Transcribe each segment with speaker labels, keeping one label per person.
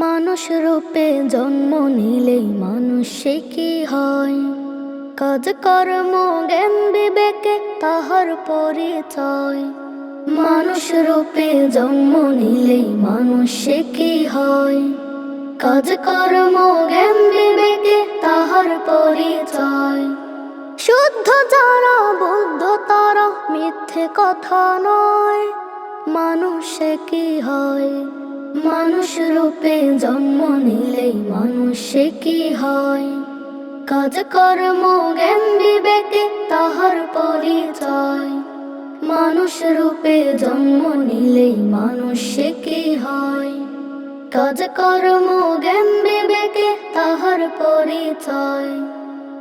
Speaker 1: মানুষ রূপে জন্ম নিলেই মানুষ কি হয়? কাজ, কর্ম, জ্ঞান, বিবেকে তাহার পরিচয়। মানুষ রূপে জন্ম নিলেই মানুষ কি হয়? কাজ, কর্ম, জ্ঞান, বিবেকে তাহার পরিচয়। শুদ্ধ যারা, বুদ্ধ তারা, মিথ্যে কথা নয়। মানুষে কি হয়? মানুষ রূপে জন্ম নিলেই মানুষে কি হয়? কাজ, কর্ম, জ্ঞান বিবেকে তাহার পরিচয়। মানুষ রূপে জন্ম নিলেই মানুষে কি হয়? কাজ, কর্ম, জ্ঞান বিবেকে তাহার পরিচয়।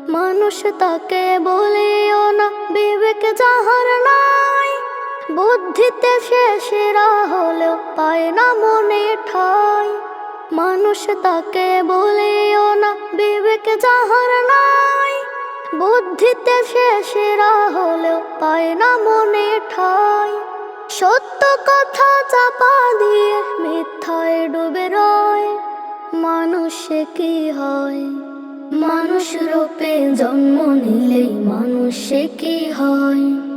Speaker 1: মানুষ তাকে বলিও না, বিবেক যাহার নাই। বুদ্ধিতে সে সেরা হলেও পায় না মনে ঠাই। মানুষ তাকে বলিও না, বিবেক যাহার নাই। বুদ্ধিতে সে সেরা হলেও পায় না মনে ঠাই। সত্য কথা চাপা দিয়ে মিথ্যায় ডুবে রয়। মানুষে কি হয়? মানুষ রূপে জন্ম নিলেই মানুষে কি হয়?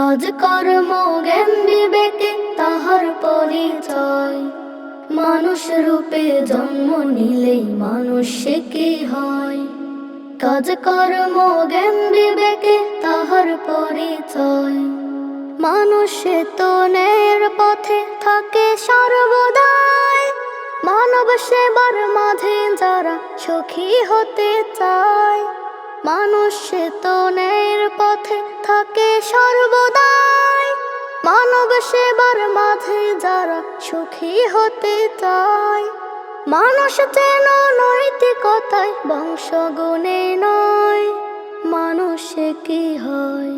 Speaker 1: কাজ কর্ম জ্ঞান বিবেকে তাহার পরিচয়। মানুষ রূপে জন্ম নিলেই মানুষে কি হয়? কাজ কর্ম জ্ঞান বিবেকে তাহার পরিচয়। মানুষে তো ন্যায়ের পথে থাকে সর্বদাই। মানব সেবার মাঝে যারা সুখী হতে চায় মানুষে ন্যায়ের পথে থাকে সর্বদাই। মানব সেবার মাঝে যারা সুখী হতে চায়। মানুষ যেন নৈতিকতায় বংশগুণে নয়। মানুষে কি হয়।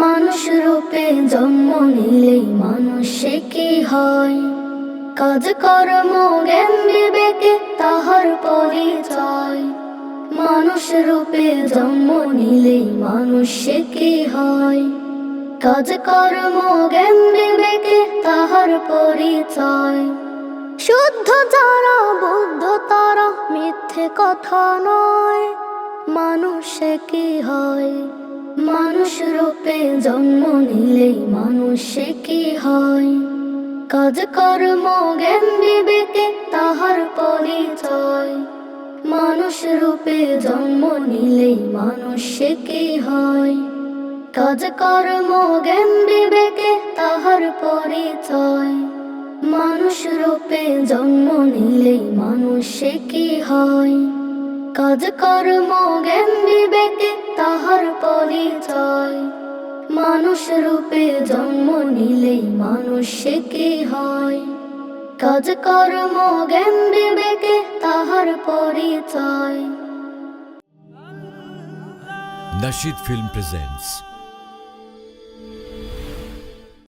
Speaker 1: মানুষ রূপে জন্ম নিলেই মানুষে কি হয়। কাজ কর্ম জ্ঞান মানুষ রূপে জন্ম নিলেই মানুষে কি হয়? কাজ, কর্ম, জ্ঞান, বিবেকে তাহার পরিচয়। শুদ্ধ যারা, বুদ্ধ তারা, মিথ্যে কথা নয়। মানুষে কি হয়? মানুষ রূপে জন্ম নিলেই মানুষে কি হয়? কাজ, কর্ম, জ্ঞান, বিবেকে তাহার পরিচয়। মানুষ রূপে জন্ম নিলেই মানুষে কি হয়? কাজ, কর্ম, জ্ঞান, বিবেকে তাহার পরিচয়। মানুষ রূপে জন্ম নিলেই মানুষে কি হয়? কাজ, কর্ম, জ্ঞান, বিবেকে তাহার পরিচয়। মানুষ রূপে জন্ম নিলেই মানুষে কি হয়? কাজ কর্ম জ্ঞান বিবেকে তাহার পরিচয়।
Speaker 2: Nashid Film presents